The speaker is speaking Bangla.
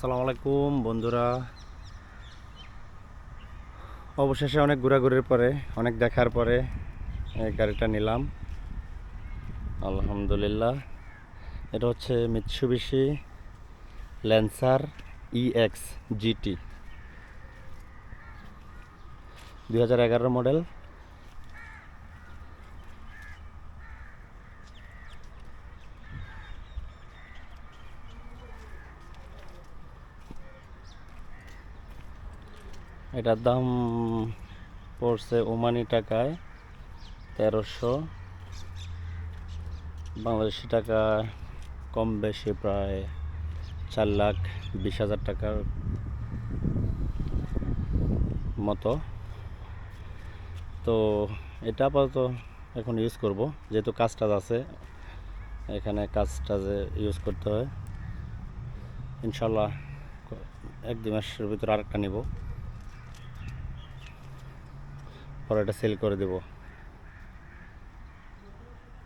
আসসালামু আলাইকুম, বন্ধুরা। অবশেষে অনেক ঘোরাঘুরির পরে, অনেক দেখার পরে এই গাড়িটা নিলাম। আলহামদুলিল্লাহ। এটা হচ্ছে মিৎসুবিশি ল্যান্সার ইএক্স জিটি দুই হাজার মডেল এটার দাম পড়ছে ওমানি টাকায় তেরোশো। বাংলাদেশি টাকা কম বেশি প্রায় চার লাখ বিশ হাজার টাকার মতো। তো এটা আপাতত এখন ইউজ করব। যেহেতু কাজ টাজ আছে, এখানে কাজ টাজে ইউজ করতে হয়, ইনশাল্লাহ এক দুই মাসের ভিতরে আরেকটা নিব। পরে এটা সেল করে দেবো।